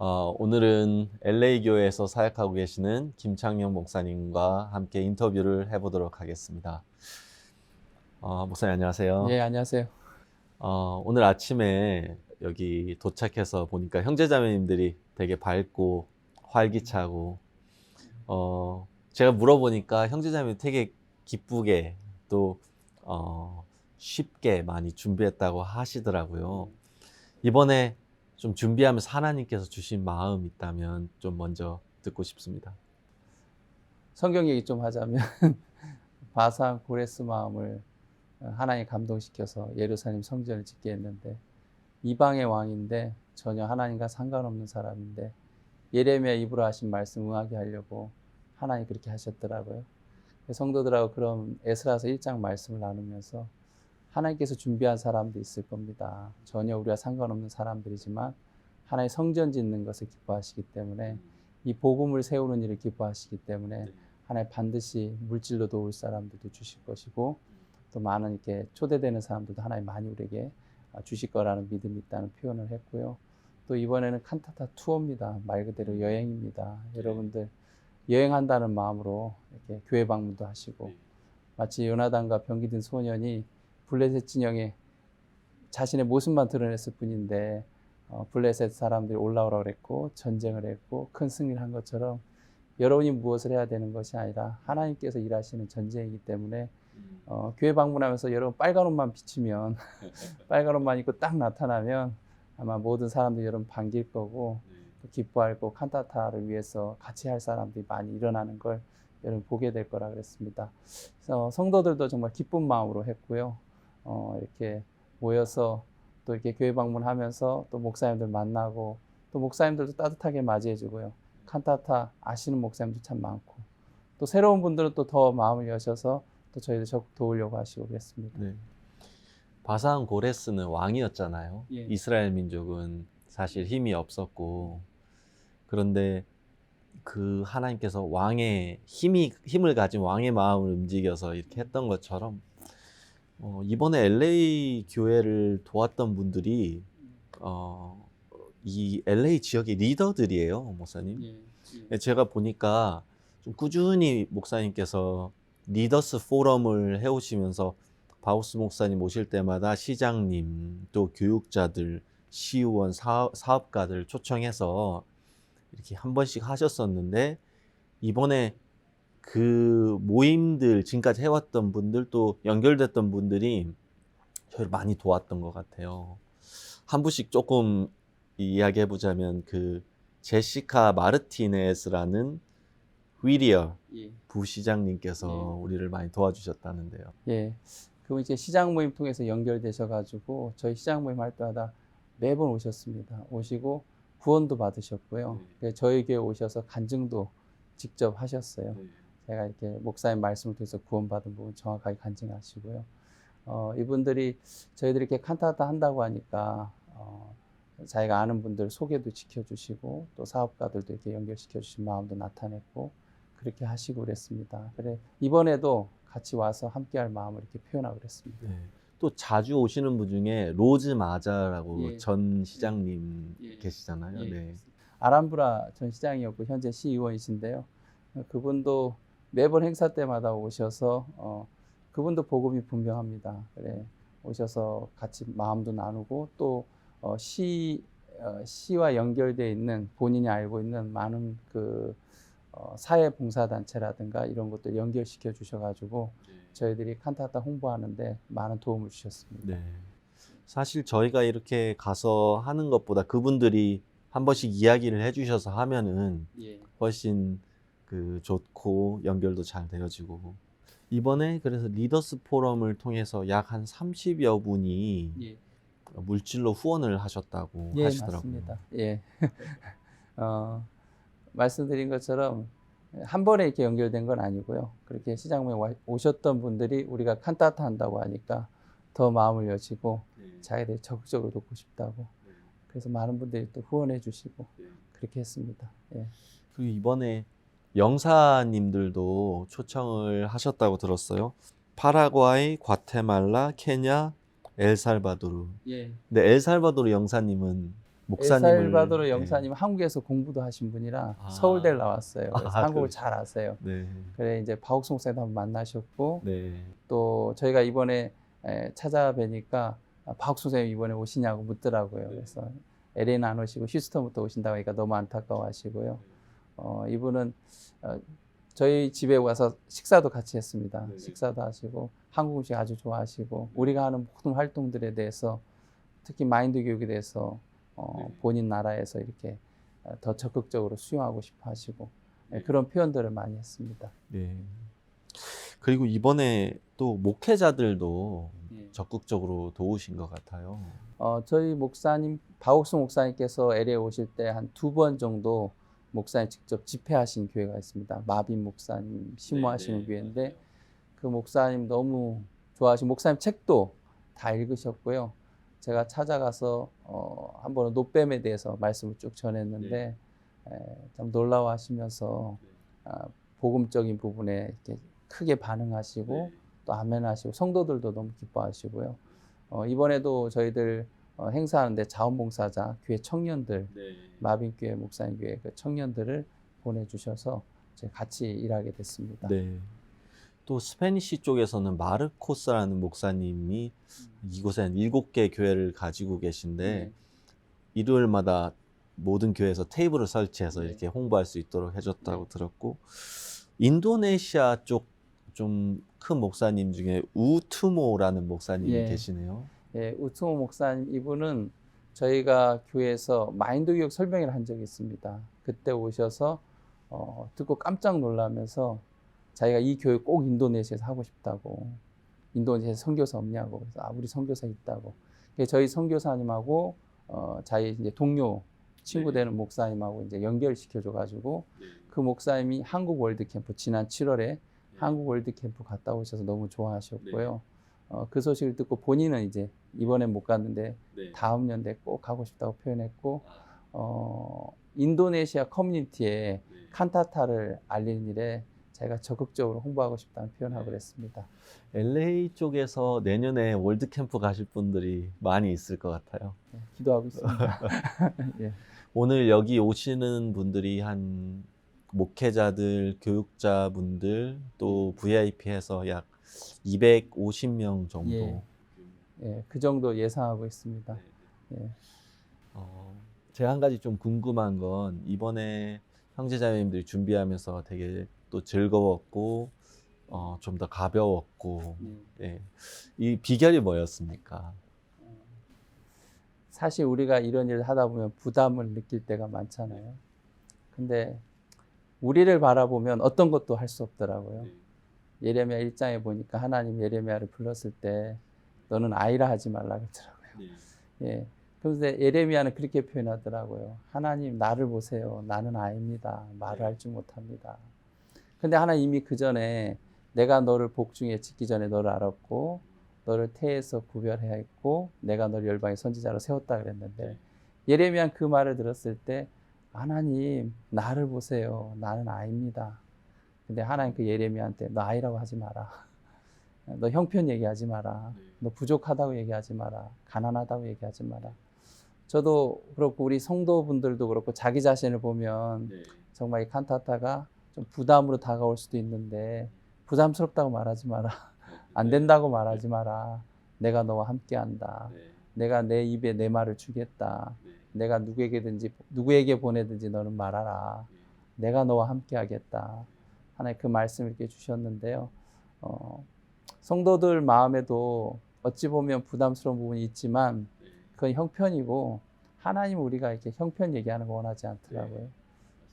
어, 오늘은 LA 교회에서 사역하고 계시는 김창영 목사님과 함께 인터뷰를 해보도록 하겠습니다. 어, 목사님 안녕하세요. 예, 안녕하세요. 어, 오늘 아침에 여기 도착해서 보니까 형제자매님들이 되게 밝고 활기차고 어, 제가 물어보니까 형제자매 되게 기쁘게 또 어, 쉽게 많이 준비했다고 하시더라고요. 이번에 좀 준비하면서 하나님께서 주신 마음 있다면 좀 먼저 듣고 싶습니다. 성경 얘기 좀 하자면 바산 고레스 마음을 하나님 감동시켜서 예루살렘 성전을 짓게 했는데 이방의 왕인데 전혀 하나님과 상관없는 사람인데 예레미야 입으로 하신 말씀 응하게 하려고 하나님 그렇게 하셨더라고요. 성도들하고 그런 에스라서 1장 말씀을 나누면서 하나님께서 준비한 사람도 있을 겁니다. 전혀 우리와 상관없는 사람들이지만 하나의 성전 짓는 것을 기뻐하시기 때문에 이 복음을 세우는 일을 기뻐하시기 때문에 하나님 반드시 물질로 도울 사람들도 주실 것이고 또 많은 이렇게 초대되는 사람들도 하나님 많이 우리에게 주실 거라는 믿음이 있다는 표현을 했고요. 또 이번에는 칸타타 투어입니다. 말 그대로 여행입니다. 여러분들 여행한다는 마음으로 이렇게 교회 방문도 하시고 마치 요나단과 병기 든 소년이 블레셋 진영에 자신의 모습만 드러냈을 뿐인데 어, 블레셋 사람들이 올라오라 그랬고 전쟁을 했고 큰 승리를 한 것처럼 여러분이 무엇을 해야 되는 것이 아니라 하나님께서 일하시는 전쟁이기 때문에 어, 교회 방문하면서 여러분 빨간 옷만 비치면 빨간 옷만 입고 딱 나타나면 아마 모든 사람들이 여러분 반길 거고 또 기뻐할 거고 칸타타를 위해서 같이 할 사람들이 많이 일어나는 걸 여러분 보게 될 거라 그랬습니다. 그래서 성도들도 정말 기쁜 마음으로 했고요. 어, 이렇게 모여서 또 이렇게 교회 방문하면서 또 목사님들 만나고 또 목사님들도 따뜻하게 맞이해주고요. 칸타타 아시는 목사님도 참 많고 또 새로운 분들은 또 더 마음을 여셔서 또 저희들 적극 도우려고 하시고 그랬습니다. 네. 바산 고레스는 왕이었잖아요. 예. 이스라엘 민족은 사실 힘이 없었고 그런데 그 하나님께서 왕의 힘이 힘을 가진 왕의 마음을 움직여서 이렇게 했던 것처럼 어, 이번에 LA 교회를 도왔던 분들이 어, 이 LA 지역의 리더들이에요, 목사님. 예, 예, 제가 보니까 좀 꾸준히 목사님께서 리더스 포럼을 해오시면서 바우스 목사님 오실 때마다 시장님 또 교육자들 시의원 사업, 사업가들 초청해서 이렇게 한 번씩 하셨었는데 이번에 그 모임들 지금까지 해왔던 분들 또 연결됐던 분들이 저를 많이 도왔던 것 같아요. 한 분씩 조금 이야기해 보자면 그 제시카 마르티네스라는 휘리어 예. 부시장님께서 네. 우리를 많이 도와주셨다는데요. 예. 그분 이제 시장 모임 통해서 연결되셔가지고 저희 시장 모임 할 때마다 매번 오셨습니다. 오시고 구원도 받으셨고요. 저희 교회 오셔서 간증도 직접 하셨어요. 제가 이렇게 목사님 말씀을 통해서 구원받은 부분 정확하게 간증하시고요. 어, 이분들이 저희들이 이렇게 칸타타 한다고 하니까 어, 자기가 아는 분들 소개도 지켜주시고 또 사업가들도 이렇게 연결시켜 주신 마음도 나타냈고 그렇게 하시고 그랬습니다. 그래 이번에도 같이 와서 함께할 마음을 이렇게 표현하고 그랬습니다. 네. 또 자주 오시는 분 중에 로즈 마자라고 예. 전 시장님 예. 계시잖아요. 예. 네. 아람브라 전 시장이었고 현재 시의원이신데요. 어, 그분도 매번 행사 때마다 오셔서 어, 그분도 복음이 분명합니다. 그래 오셔서 같이 마음도 나누고 또 어, 시 어, 시와 연결돼 있는 본인이 알고 있는 많은 그 어, 사회 봉사 단체라든가 이런 것들 연결시켜 주셔가지고 저희들이 칸타타 홍보하는데 많은 도움을 주셨습니다. 네. 사실 저희가 이렇게 가서 하는 것보다 그분들이 한 번씩 이야기를 해주셔서 하면은 예. 훨씬 그 좋고 연결도 잘 되어지고 이번에 그래서 리더스 포럼을 통해서 약 한 30여 분이 예. 물질로 후원을 하셨다고 예, 하시더라고요. 맞습니다. 예. 어, 말씀드린 것처럼 한 번에 이렇게 연결된 건 아니고요. 그렇게 시장에 와- 오셨던 분들이 우리가 칸타타 한다고 하니까 더 마음을 여시고 자기들이 적극적으로 돕고 싶다고. 그래서 많은 분들이 또 후원해 주시고 그렇게 했습니다. 예. 그리고 이번에 영사님들도 초청을 하셨다고 들었어요. 파라과이, 과테말라, 케냐, 엘살바도르. 예. 근데 엘살바도르 영사님은 목사님을 엘살바도르 네. 영사님 한국에서 공부도 하신 분이라 아. 서울대 를 나왔어요. 그래서 아, 한국을 그러시- 잘 아세요. 네. 그래 이제 박옥수 목사님도 한번 만나셨고 네. 또 저희가 이번에 에, 찾아뵈니까 아, 박옥수 선생님 이번에 오시냐고 묻더라고요. 그래서 LA는 안 오시고 휴스턴부터 오신다고 하니까 너무 안타까워하시고요. 어, 이분은 어, 저희 집에 와서 식사도 같이 했습니다. 네네. 식사도 하시고 한국 음식 아주 좋아하시고 우리가 하는 모든 활동들에 대해서 특히 마인드 교육에 대해서 어, 네. 본인 나라에서 이렇게 어, 더 적극적으로 수용하고 싶어 하시고 예, 네. 그런 표현들을 많이 했습니다. 네. 그리고 이번에 또 목회자들도 예. 적극적으로 도우신 것 같아요. 어, 저희 목사님 박옥수 목사님께서 LA 오실 때 한 두 번 정도 목사님 직접 집회하신 교회가 있습니다. 마빈 목사님 심호하시는 네, 교회인데 그 목사님 너무 좋아하시고 목사님 책도 다 읽으셨고요. 제가 찾아가서 어, 한 번은 노뱀에 대해서 말씀을 쭉 전했는데 에, 참 놀라워하시면서 아, 복음적인 부분에 이렇게 크게 반응하시고 또 아멘하시고 성도들도 너무 기뻐하시고요. 어, 이번에도 저희들 어, 행사하는데 자원봉사자 교회 청년들 마빈 교회 목사님 교회 그 청년들을 보내주셔서 같이 일하게 됐습니다. 네. 또 스페니시 쪽에서는 마르코스라는 목사님이 이곳에 일곱 개 교회를 가지고 계신데 네. 일요일마다 모든 교회에서 테이블을 설치해서 네. 이렇게 홍보할 수 있도록 해줬다고 들었고 인도네시아 쪽 좀 큰 목사님 중에 우투모라는 목사님이 예. 계시네요. 예, 우투모 목사님 이분은 저희가 교회에서 마인드 교육 설명회를 한 적이 있습니다. 그때 오셔서 어, 듣고 깜짝 놀라면서 자기가 이 교육 꼭 인도네시아에서 하고 싶다고 인도네시아 선교사 없냐고 그래서 아 우리 선교사 있다고 그래서 저희 선교사님하고 어, 자기 이제 동료 친구 네. 되는 목사님하고 이제 연결시켜줘 가지고 그 목사님이 한국 월드 캠프 지난 7월에 한국 월드 캠프 갔다 오셔서 너무 좋아하셨고요. 어, 그 소식을 듣고 본인은 이제 이번엔 못 갔는데 다음 연대 꼭 가고 싶다고 표현했고 어, 인도네시아 커뮤니티에 칸타타를 알리는 일에 제가 적극적으로 홍보하고 싶다는 표현하고 그랬습니다. LA 쪽에서 내년에 월드 캠프 가실 분들이 많이 있을 것 같아요. 네, 기도하고 있습니다. 예. 오늘 여기 오시는 분들이 한 목회자들, 교육자분들 또 VIP해서 약 250명 정도. 예. 예, 그 정도 예상하고 있습니다. 예. 어, 제가 한 가지 좀 궁금한 건 이번에 형제자매님들이 준비하면서 되게 또 즐거웠고 어, 좀 더 가벼웠고 예. 이 비결이 뭐였습니까? 사실 우리가 이런 일을 하다 보면 부담을 느낄 때가 많잖아요. 근데 우리를 바라보면 어떤 것도 할 수 없더라고요. 예레미야 1장에 보니까 하나님 예레미야를 불렀을 때 너는 아이라 하지 말라 그러더라고요. 예. 그런데 예레미야는 그렇게 표현하더라고요. 하나님 나를 보세요. 나는 아이입니다. 말을 할줄 못합니다. 근데 하나님 이미 그 전에 내가 너를 복중에 짓기 전에 너를 알았고 너를 태에서 구별해야 했고 내가 너를 열방의 선지자로 세웠다 그랬는데 예레미야는 그 말을 들었을 때 하나님 나를 보세요. 나는 아이입니다. 근데 하나님 그 예레미야한테 너 아이라고 하지 마라. 너 형편 얘기하지 마라. 너 부족하다고 얘기하지 마라. 가난하다고 얘기하지 마라. 저도 그렇고 우리 성도분들도 그렇고 자기 자신을 보면 정말 이 칸타타가 좀 부담으로 다가올 수도 있는데 부담스럽다고 말하지 마라. 안 된다고 말하지 마라. 내가 너와 함께한다. 내가 내 입에 내 말을 주겠다. 내가 누구에게든지 누구에게 보내든지 너는 말하라. 내가 너와 함께하겠다. 하나님 그 말씀을 이렇게 주셨는데요. 어, 성도들 마음에도 어찌 보면 부담스러운 부분이 있지만 그건 형편이고 하나님 우리가 이렇게 형편 얘기하는 거 원하지 않더라고요.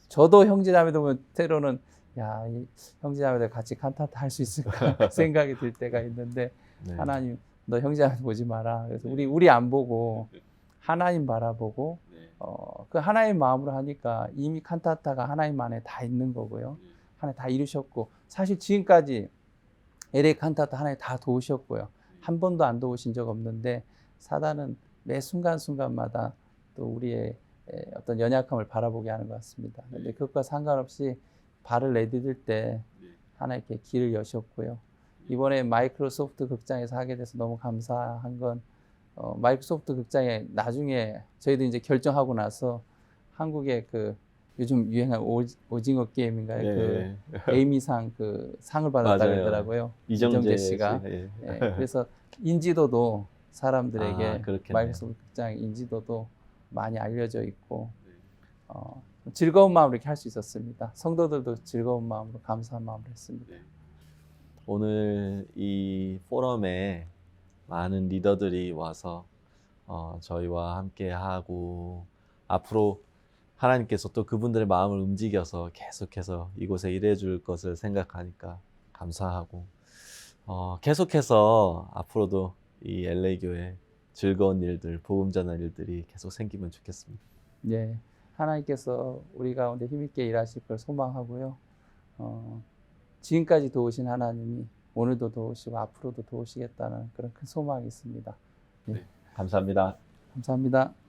저도 형제자매들 보면 때로는 야, 이 형제자매들 같이 칸타타 할 수 있을까 생각이 들 때가 있는데 네. 하나님 너 형제자매 보지 마라. 그래서 우리 우리 안 보고 하나님 바라보고 어, 그 하나님 마음으로 하니까 이미 칸타타가 하나님 안에 다 있는 거고요. 하나님 다 이루셨고 사실 지금까지 LA 칸타타 하나님 다 도우셨고요. 한 번도 안 도우신 적 없는데 사단은 매 순간순간마다 또 우리의 에, 어떤 연약함을 바라보게 하는 것 같습니다. 근데 그것과 상관없이 발을 내디딜 때 하나님께 길을 여셨고요. 이번에 마이크로소프트 극장에서 하게 돼서 너무 감사한 건 어, 마이크로소프트 극장에 나중에 저희도 이제 결정하고 나서 한국의 그 요즘 유행한 오, 오징어 게임인가요? 네. 그 에이미상 그 상을 받았다 맞아요. 그러더라고요. 이정재, 이정재 씨가. 씨, 예. 예, 그래서 인지도도 사람들에게 아. 마이크로소프트 극장 인지도도 많이 알려져 있고 네. 어, 즐거운 마음으로 이렇게 할 수 있었습니다. 성도들도 즐거운 마음으로 감사한 마음으로 했습니다. 오늘 이 포럼에 많은 리더들이 와서 어, 저희와 함께 하고 앞으로 하나님께서 또 그분들의 마음을 움직여서 계속해서 이곳에 일해 줄 것을 생각하니까 감사하고 어, 계속해서 앞으로도 이 LA 교회 즐거운 일들, 복음 전할 일들이 계속 생기면 좋겠습니다. 예, 하나님께서 우리 가운데 힘있게 일하실 걸 소망하고요. 어, 지금까지 도우신 하나님이 오늘도 도우시고 앞으로도 도우시겠다는 그런 큰 소망이 있습니다. 감사합니다. 감사합니다.